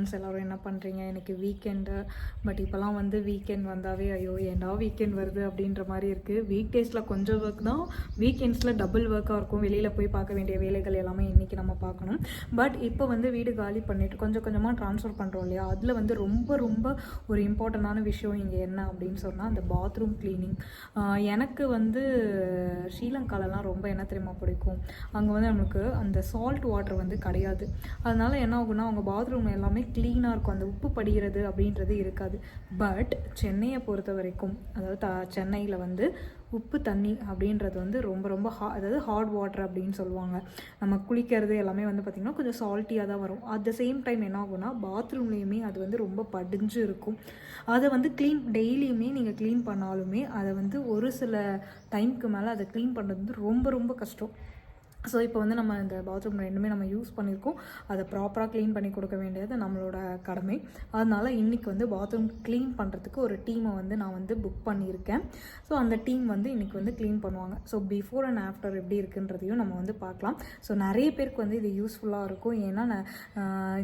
Friends எல்லோரும் என்ன பண்ணுறீங்க எனக்கு வீக்கெண்டு பட் இப்போலாம் வந்து வீக்கெண்ட் வந்தாவே ஐயோ ஏன்டா வீக்கெண்ட் வருது அப்படின்ற மாதிரி இருக்குது வீக் டேஸில் கொஞ்சம் ஒர்க் தான். வீக்கெண்ட்ஸில் டபுள் ஒர்க்காக இருக்கும். வெளியில் போய் பார்க்க வேண்டிய வேலைகள் எல்லாமே இன்றைக்கி நம்ம பார்க்கணும். பட் இப்போ வந்து வீடு காலி பண்ணிட்டு கொஞ்சம் கொஞ்சமாக ட்ரான்ஸ்ஃபர் பண்ணுறோம் இல்லையா? அதில் வந்து ரொம்ப ரொம்ப ஒரு இம்பார்ட்டண்டான விஷயம் இங்கே என்ன அப்படின்னு சொன்னால் அந்த பாத்ரூம் க்ளீனிங் எனக்கு வந்து ஸ்ரீலங்காலலாம் ரொம்ப என்ன தெரியுமா பிடிக்கும்? அங்கே வந்து நம்மளுக்கு அந்த சால்ட் வாட்டர் வந்து கிடையாது. அதனால் என்ன ஆகும்னா அவங்க பாத்ரூம் எல்லாமே க்ளீனாக இருக்கும். அந்த உப்பு படிகிறது அப்படின்றது இருக்காது. பட் சென்னையை பொறுத்த வரைக்கும் அதாவது த சென்னையில் வந்து உப்பு தண்ணி அப்படின்றது வந்து ரொம்ப ரொம்ப ஹா அதாவது ஹாட் வாட்டர் அப்படின்னு சொல்லுவாங்க. நம்ம குளிக்கிறது எல்லாமே வந்து பார்த்திங்கன்னா கொஞ்சம் சால்ட்டியாக தான் வரும். அட் த சேம் டைம் என்ன ஆகும்னா பாத்ரூம்லேயுமே அது வந்து ரொம்ப படிஞ்சு இருக்கும். அதை வந்து க்ளீன் டெய்லியுமே நீங்கள் க்ளீன் பண்ணாலுமே அதை வந்து ஒரு சில டைம்க்கு மேலே அதை க்ளீன் பண்ணுறது வந்து ரொம்ப ரொம்ப கஷ்டம். ஸோ இப்போ வந்து நம்ம இந்த பாத்ரூம் ரெண்டுமே நம்ம யூஸ் பண்ணியிருக்கோம். அதை ப்ராப்பராக க்ளீன் பண்ணி கொடுக்க வேண்டியது நம்மளோட கடமை. அதனால இன்றைக்கி வந்து பாத்ரூம் க்ளீன் பண்ணுறதுக்கு ஒரு டீமை வந்து நான் வந்து புக் பண்ணியிருக்கேன். ஸோ அந்த டீம் வந்து இன்றைக்கி வந்து க்ளீன் பண்ணுவாங்க. ஸோ பிஃபோர் அண்ட் ஆஃப்டர் எப்படி இருக்குன்றதையும் நம்ம வந்து பார்க்கலாம். ஸோ நிறைய பேருக்கு வந்து இது யூஸ்ஃபுல்லாக இருக்கும். ஏன்னா நான்,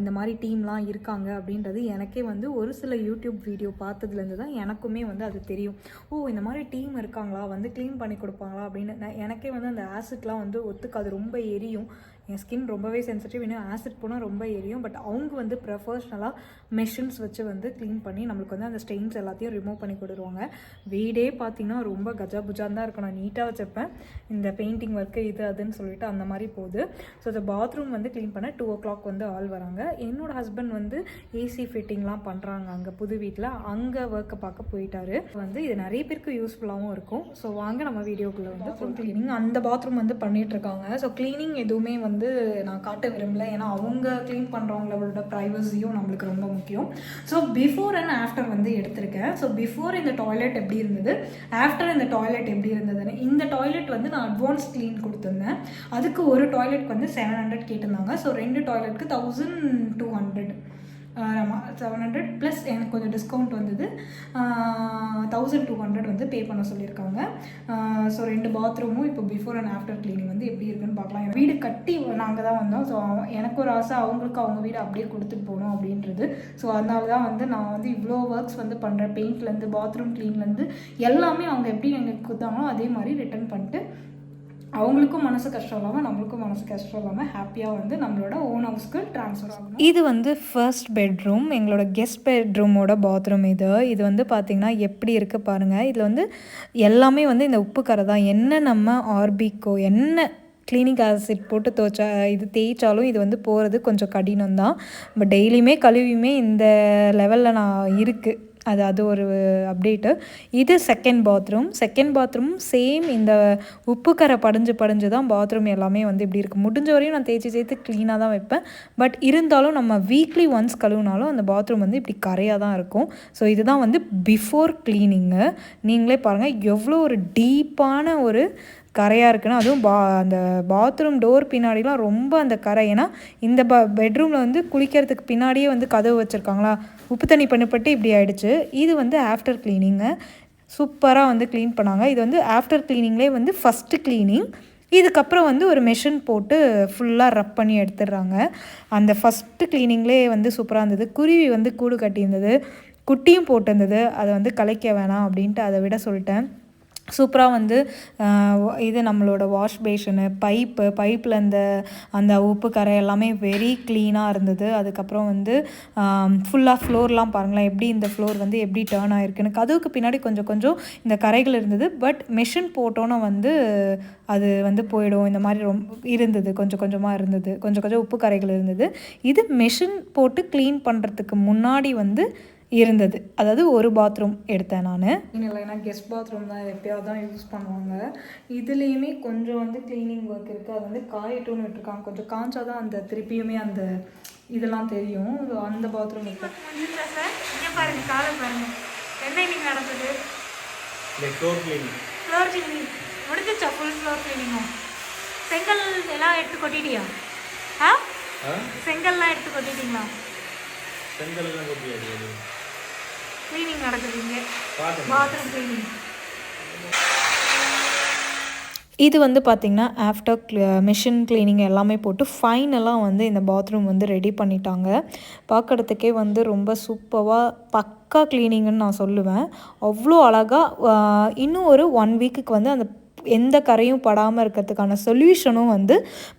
இந்த மாதிரி டீம்லாம் இருக்காங்க அப்படின்றது எனக்கே வந்து ஒரு சில யூடியூப் வீடியோ பார்த்ததுலேருந்து தான் எனக்குமே வந்து அது தெரியும். ஓ இந்த மாதிரி டீம் இருக்காங்களா? வந்து க்ளீன் பண்ணி கொடுப்பாங்களா? அப்படின்னு நான் எனக்கே வந்து அந்த ஆசிட்லாம் வந்து ஒத்துக்காது. ரொம்ப எரியும். என் ஸ்கின் ரொம்பவே சென்சிட்டிவ் இன்னும் ஆசிட் போனால் ரொம்ப எரியும். பட் அவங்க வந்து ப்ரொஃபஷ்னலாக மெஷின்ஸ் வச்சு வந்து க்ளீன் பண்ணி நம்மளுக்கு வந்து அந்த ஸ்டெயின்ஸ் எல்லாத்தையும் ரிமூவ் பண்ணி கொடுத்துருவாங்க. வீடே பார்த்தீங்கன்னா ரொம்ப கஜா புஜான் தான் இருக்கும். நான் நீட்டாக வச்சுருப்பேன். இந்த பெயிண்டிங் ஒர்க்கு இது அதுன்னு சொல்லிட்டு அந்த மாதிரி போகுது. ஸோ இந்த பாத்ரூம் வந்து க்ளீன் பண்ண டூ ஓ கிளாக் வந்து ஆள் வராங்க. என்னோட ஹஸ்பண்ட் வந்து ஏசி ஃபிட்டிங்லாம் பண்ணுறாங்க அங்கே புது வீட்டில் அங்கே ஒர்க்கை பார்க்க போயிட்டாரு. வந்து இது நிறைய பேருக்கு யூஸ்ஃபுல்லாகவும் இருக்கும். ஸோ வாங்க நம்ம வீடியோக்குள்ளே வந்து ஃபுல் க்ளீனிங் அந்த பாத்ரூம் வந்து பண்ணிகிட்ருக்காங்க இருக்காங்க. ஸோ க்ளீனிங் எதுவுமே வந்து வந்து நான் காட்ட விரும்பல. ஏன்னா அவங்க க்ளீன் பண்ணுறவங்களோட ப்ரைவசியும் நம்மளுக்கு ரொம்ப முக்கியம். ஸோ பிஃபோர் அண்ட் ஆஃப்டர் வந்து எடுத்திருக்கேன். ஸோ பிஃபோர் இந்த டாய்லெட் எப்படி இருந்தது? ஆஃப்டர் இந்த டாய்லெட் எப்படி இருந்ததுன்னு. இந்த டாய்லெட் வந்து நான் அட்வான்ஸ் க்ளீன் கொடுத்துருந்தேன். அதுக்கு ஒரு டாய்லெட்க்கு வந்து செவன் ஹண்ட்ரட் கேட்டிருந்தாங்க. ஸோ ரெண்டு டாய்லெட்க்கு தௌசண்ட் டூ ஹண்ட்ரட் ஆமாம் செவன் ஹண்ட்ரட் ப்ளஸ் எனக்கு கொஞ்சம் டிஸ்கவுண்ட் வந்தது. தௌசண்ட் டூ ஹண்ட்ரட் வந்து பே பண்ண சொல்லியிருக்காங்க. ஸோ ரெண்டு பாத்ரூமும் இப்போ பிஃபோர் அண்ட் ஆஃப்டர் க்ளீனிங் வந்து எப்படி இருக்குன்னு பார்க்கலாம். வீடு கட்டி நாங்கள் தான் வந்தோம். ஸோ எனக்கு ஒரு ஆசை அவங்களுக்கு அவங்க வீடு அப்படியே கொடுத்துட்டு போகணும் அப்படின்றது. ஸோ அதனால தான் வந்து நான் வந்து இவ்வளோ ஒர்க்ஸ் வந்து பண்ணுறேன் பெயிண்ட்லேருந்து பாத்ரூம் க்ளீன்லேருந்து எல்லாமே அவங்க எப்படி எங்களுக்கு கொடுத்தாங்களோ அதே மாதிரி ரிட்டர்ன் பண்ணிட்டு அவங்களுக்கும் மனசு கஷ்டம் இல்லாமல் நம்மளுக்கும் மனசு கஷ்டம் இல்லாமல் ஹாப்பியாக வந்து நம்மளோட ஓன் ஹவுஸ்க்கு ட்ரான்ஸ்ஃபர் ஆகணும். இது வந்து ஃபர்ஸ்ட் பெட்ரூம் எங்களோட கெஸ்ட் பெட்ரூமோட பாத்ரூம் இது. இது வந்து பார்த்திங்கன்னா எப்படி இருக்குது பாருங்கள் இதில் வந்து எல்லாமே வந்து இந்த உப்பு கரை தான். என்ன நம்ம ஆர்பிக்கோ என்ன கிளீனிக் ஆசிட் போட்டு துவைச்சா இது தேய்ச்சாலும் இது வந்து போகிறது கொஞ்சம் கடினம் தான் பட் டெய்லியுமே கழுவியுமே இந்த லெவலில் நான் இருக்குது அது அது ஒரு அப்டேட்டு இது second bathroom second bathroom same இந்த உப்புக்கரை படிஞ்சு படிஞ்சு தான் பாத்ரூம் எல்லாமே வந்து இப்படி இருக்குது முடிஞ்ச வரையும் நான் தேய்ச்சி சேர்த்து க்ளீனாக தான் வைப்பேன். பட் இருந்தாலும் நம்ம வீக்லி ஒன்ஸ் கழுவினாலும் அந்த பாத்ரூம் வந்து இப்படி கரையாக தான் இருக்கும். ஸோ இதுதான் வந்து பிஃபோர் க்ளீனிங்கு நீங்களே பாருங்கள் எவ்வளோ ஒரு டீப்பான ஒரு கரையாக இருக்குன்னா அதுவும் பா அந்த பாத்ரூம் டோர் பின்னாடிலாம் ரொம்ப அந்த கரை. ஏன்னா இந்த ப பெட்ரூமில் வந்து குளிக்கிறதுக்கு பின்னாடியே வந்து கதவு வச்சுருக்காங்களா? உப்பு தண்ணி பண்ணப்பட்டு இப்படி ஆயிடுச்சு. இது வந்து ஆஃப்டர் க்ளீனிங்கு சூப்பராக வந்து க்ளீன் பண்ணாங்க. இது வந்து ஆஃப்டர் க்ளீனிங்லேயே வந்து ஃபஸ்ட்டு க்ளீனிங் இதுக்கப்புறம் வந்து ஒரு மெஷின் போட்டு ஃபுல்லாக ரப் பண்ணி எடுத்துடுறாங்க. அந்த ஃபஸ்ட்டு க்ளீனிங்லேயே வந்து சூப்பராக இருந்தது. குருவி வந்து கூடு கட்டியிருந்தது. குட்டியும் போட்டிருந்தது. அதை வந்து கலைக்க வேணாம் அப்படின்ட்டு அதை விட சொல்லிட்டேன். சூப்பராக வந்து இது நம்மளோட வாஷ் பேஷனு பைப்பு பைப்பில் இந்த அந்த உப்பு கரை எல்லாமே வெரி க்ளீனாக இருந்தது. அதுக்கப்புறம் வந்து ஃபுல்லாக ஃப்ளோர்லாம் பாருங்களேன் எப்படி இந்த ஃப்ளோர் வந்து எப்படி டேர்ன் ஆகிருக்குன்னு கதவுக்கு பின்னாடி கொஞ்சம் கொஞ்சம் இந்த கரைகள் இருந்தது. பட் மெஷின் போட்டோன்னே வந்து அது வந்து போயிடும். இந்த மாதிரி ரொம்ப இருந்தது. கொஞ்சம் கொஞ்சமாக இருந்தது. கொஞ்சம் கொஞ்சம் உப்பு கரைகள் இருந்தது. இது மெஷின் போட்டு க்ளீன் பண்ணுறதுக்கு முன்னாடி வந்து இருந்தது. அதாவது ஒரு பாத்ரூம் எடுத்தேன் நான். இல்லை ஏன்னா கெஸ்ட் பாத்ரூம் தான் எப்பயாவது தான் யூஸ் பண்ணுவாங்க. இதுலேயுமே கொஞ்சம் வந்து க்ளீனிங் ஒர்க் இருக்குது அது வந்து காயட்டும்னு விட்டுருக்காங்க. கொஞ்சம் காஞ்சாதான் அந்த திருப்பியுமே அந்த இதெல்லாம் தெரியும். அந்த பாத்ரூம் இருக்கு. பாருங்க காலை பாருங்க. என்ன இன்னைக்கு நடந்தது? ஃப்ளோர் கிளீனிங் ஃப்ளோர் கிளீனிங் முடிஞ்சிச்சா? ஃபுல் ஃப்ளோர் கிளீனிங்கும் செங்கல் எல்லாம் எடுத்து கொட்டிட்டியா? ஆ? செங்கல்லாம் எடுத்து கொட்டிட்டீங்களா? செங்கல்லாம் கொட்டி அடியாது க்ளீனிங் நடக்குது இங்கே பாத்ரூம் க்ளீனிங் இது வந்து பார்த்திங்கன்னா ஆஃப்டர் மிஷின் க்ளீனிங் எல்லாமே போட்டு ஃபைனலாக வந்து இந்த பாத்ரூம் வந்து ரெடி பண்ணிட்டாங்க. பார்க்குறதுக்கே வந்து ரொம்ப சூப்பராக பக்கா க்ளீனிங்னு நான் சொல்லுவேன். அவ்வளோ அழகாக இன்னும் ஒரு ஒன் வீக்குக்கு வந்து அந்த எந்த கரையும் படாமல் இருக்கிறதுக்கான சொல்யூஷனும் வந்து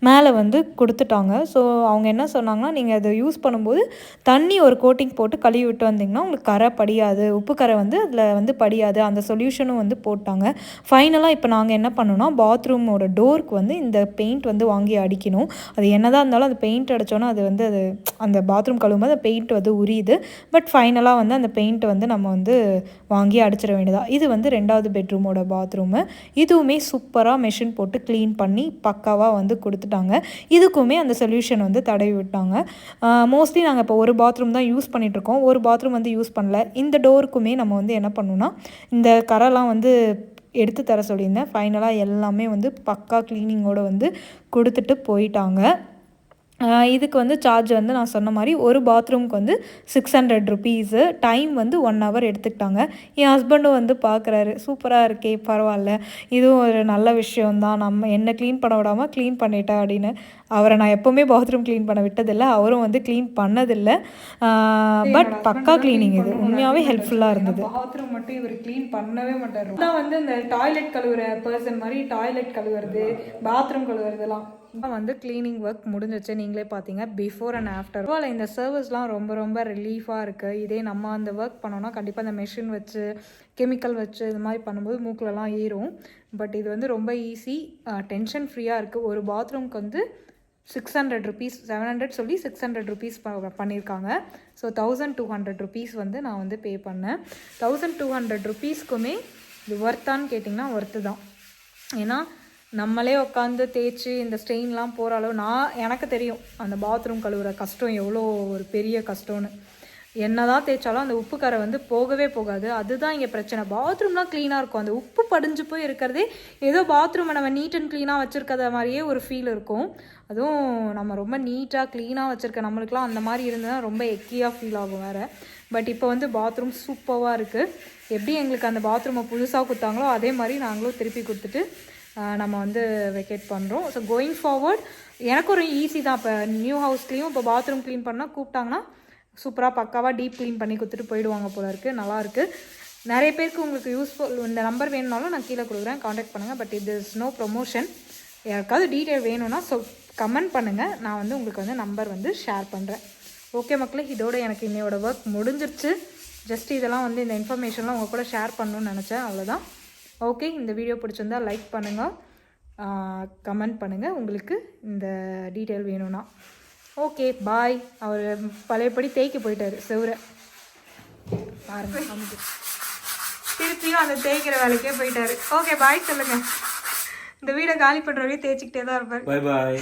மேலே வந்து கொடுத்துட்டாங்க. ஸோ அவங்க என்ன சொன்னாங்கன்னா நீங்கள் அதை யூஸ் பண்ணும்போது தண்ணி ஒரு கோட்டிங் போட்டு கழுவி விட்டு வந்தீங்கன்னா உங்களுக்கு கரை படியாது. உப்பு கரை வந்து அதில் வந்து படியாது. அந்த சொல்யூஷனும் வந்து போட்டாங்க. ஃபைனலாக இப்போ நாங்கள் என்ன பண்ணோம்னா பாத்ரூமோட டோருக்கு வந்து இந்த பெயிண்ட் வந்து வாங்கி அடிக்கணும். அது என்னதான் இருந்தாலும் அந்த பெயிண்ட் அடித்தோன்னா அது வந்து அது அந்த பாத்ரூம் கழுவும்போது அந்த பெயிண்ட் வந்து உரியுது. பட் ஃபைனலாக வந்து அந்த பெயிண்ட் வந்து நம்ம வந்து வாங்கி அடிச்சிட வேண்டியதாக இது வந்து ரெண்டாவது பெட்ரூமோட பாத்ரூமு இதுவுமே சூப்பராக மெஷின் போட்டு க்ளீன் பண்ணி பக்காவாக வந்து கொடுத்துட்டாங்க. இதுக்குமே அந்த சொல்யூஷன் வந்து தடவி விட்டாங்க. மோஸ்ட்லி நாங்கள் இப்போ ஒரு பாத்ரூம் தான் யூஸ் பண்ணிகிட்ருக்கோம் ஒரு பாத்ரூம் வந்து யூஸ் பண்ணல. இந்த டோருக்குமே நம்ம வந்து என்ன பண்ணணும்னா இந்த கரெலாம் வந்து எடுத்து தர சொல்லியிருந்தேன். ஃபைனலாக எல்லாமே வந்து பக்கா க்ளீனிங்கோடு வந்து கொடுத்துட்டு போயிட்டாங்க. இதுக்கு வந்து சார்ஜ் வந்து நான் சொன்ன மாதிரி ஒரு பாத்ரூம்க்கு வந்து சிக்ஸ் ஹண்ட்ரட் ருபீஸு டைம் வந்து ஒன் ஹவர் எடுத்துக்கிட்டாங்க. என் ஹஸ்பண்டும் வந்து பார்க்குறாரு சூப்பராக இருக்கே பரவாயில்ல. இதுவும் ஒரு நல்ல விஷயம்தான். நம்ம என்ன க்ளீன் பண்ண விடாமல் க்ளீன் பண்ணிட்டேன் அப்படின்னு. அவரை நான் எப்போவுமே பாத்ரூம் க்ளீன் பண்ண விட்டதில்லை. அவரும் வந்து க்ளீன் பண்ணதில்லை. பட் பக்கா க்ளீனிங் இது. உண்மையாகவே ஹெல்ப்ஃபுல்லாக இருந்தது. பாத்ரூம் மட்டும் இவர் க்ளீன் பண்ணவே மாட்டார். தான் வந்து இந்த டாய்லெட் கழுவுற பர்சன் மாதிரி டாய்லெட் கழுவுறது பாத்ரூம் கழுவுறதுலாம் இப்போ வந்து க்ளீனிங் ஒர்க் முடிஞ்சிச்சு நீங்களே பார்த்தீங்க பிஃபோர் அண்ட் ஆஃப்டர் போல் இந்த சர்வீஸ்லாம் ரொம்ப ரொம்ப ரிலீஃபாக இருக்குது இதே நம்ம அந்த ஒர்க் பண்ணோன்னா கண்டிப்பாக அந்த மெஷின் வச்சு கெமிக்கல் வச்சு இது மாதிரி பண்ணும்போது மூக்கிலலாம் ஏறும். பட் இது வந்து ரொம்ப ஈஸி டென்ஷன் ஃப்ரீயாக இருக்குது ஒரு பாத்ரூம்க்கு வந்து six hundred rupees seven hundred சொல்லி சிக்ஸ் ஹண்ட்ரட் ருபீஸ் பண்ணியிருக்காங்க so thousand two hundred rupees வந்து நான் வந்து பே பண்ணேன். தௌசண்ட் டூ ஹண்ட்ரட் ருபீஸ்க்குமே இது ஒர்த்தான்னு கேட்டிங்கன்னா ஒர்த்து தான். ஏன்னா நம்மளே உட்காந்து தேய்ச்சி இந்த ஸ்டெயின்லாம் போகிற அளவு நான் எனக்கு தெரியும் அந்த பாத்ரூம் கழுவுற கஷ்டம் எவ்வளோ ஒரு பெரிய கஷ்டம்னு. என்ன தான் தேய்ச்சாலும் அந்த உப்பு கரை வந்து போகவே போகாது. அதுதான் இங்கே பிரச்சனை. பாத்ரூம்லாம் க்ளீனாக இருக்கும். அந்த உப்பு படிஞ்சு போய் இருக்கிறதே ஏதோ பாத்ரூமை நம்ம நீட் அண்ட் க்ளீனாக வச்சுருக்கத மாதிரியே ஒரு ஃபீல் இருக்கும். அதுவும் நம்ம ரொம்ப நீட்டாக க்ளீனாக வச்சுருக்க நம்மளுக்குலாம் அந்த மாதிரி இருந்ததுன்னா ரொம்ப எக்கியாக ஃபீல் ஆகும் வேறு. பட் இப்போ வந்து பாத்ரூம் சூப்பராக இருக்குது எப்படி எங்களுக்கு அந்த பாத்ரூமை புதுசாக கொடுத்தாங்களோ அதே மாதிரி நாங்களும் திருப்பி கொடுத்துட்டு நம்ம வந்து வெக்கேட் பண்ணுறோம் ஸோ கோயிங் ஃபார்வர்ட் எனக்கு ஒரு ஈஸி தான். இப்போ நியூ ஹவுஸ்லேயும் இப்போ பாத்ரூம் க்ளீன் பண்ணால் கூப்பிட்டாங்கன்னா சூப்பராக பக்காவாக டீப் க்ளீன் பண்ணி கொடுத்துட்டு போயிடுவாங்க போல இருக்குது நல்லாயிருக்கு நிறைய பேருக்கு உங்களுக்கு யூஸ்ஃபுல் இந்த நம்பர் வேணும்னாலும் நான் கீழே கொடுக்குறேன். காண்டாக்ட் பண்ணுங்கள் பட் இது இஸ் நோ ப்ரொமோஷன் யாருக்காவது டீட்டெயில் வேணும்னா ஸோ கமெண்ட் பண்ணுங்கள் நான் வந்து உங்களுக்கு வந்து நம்பர் வந்து ஷேர் பண்ணுறேன் ஓகே மக்களே இதோட எனக்கு இன்னையோட ஒர்க் முடிஞ்சிருச்சு. ஜஸ்ட் இதெல்லாம் வந்து இந்த இன்ஃபர்மேஷன்லாம் உங்கள் கூட ஷேர் பண்ணணும்னு நினச்சேன். அவ்வளோதான் ஓகே இந்த வீடியோ பிடிச்சிருந்தா லைக் பண்ணுங்கள் கமெண்ட் பண்ணுங்கள் உங்களுக்கு இந்த டீட்டெயில் வேணும்னா. ஓகே பாய் அவர் பழையபடி தேய்க்க போயிட்டார் செவரை. பாருங்க திருப்பியும் அந்த தேய்க்கிற வேலைக்கே போயிட்டாரு. ஓகே பாய் சொல்லுங்க. இந்த வீடை காலி பண்ற வரையும் தேய்ச்சிக்கிட்டே தான் இருப்பார். பாய் பாய்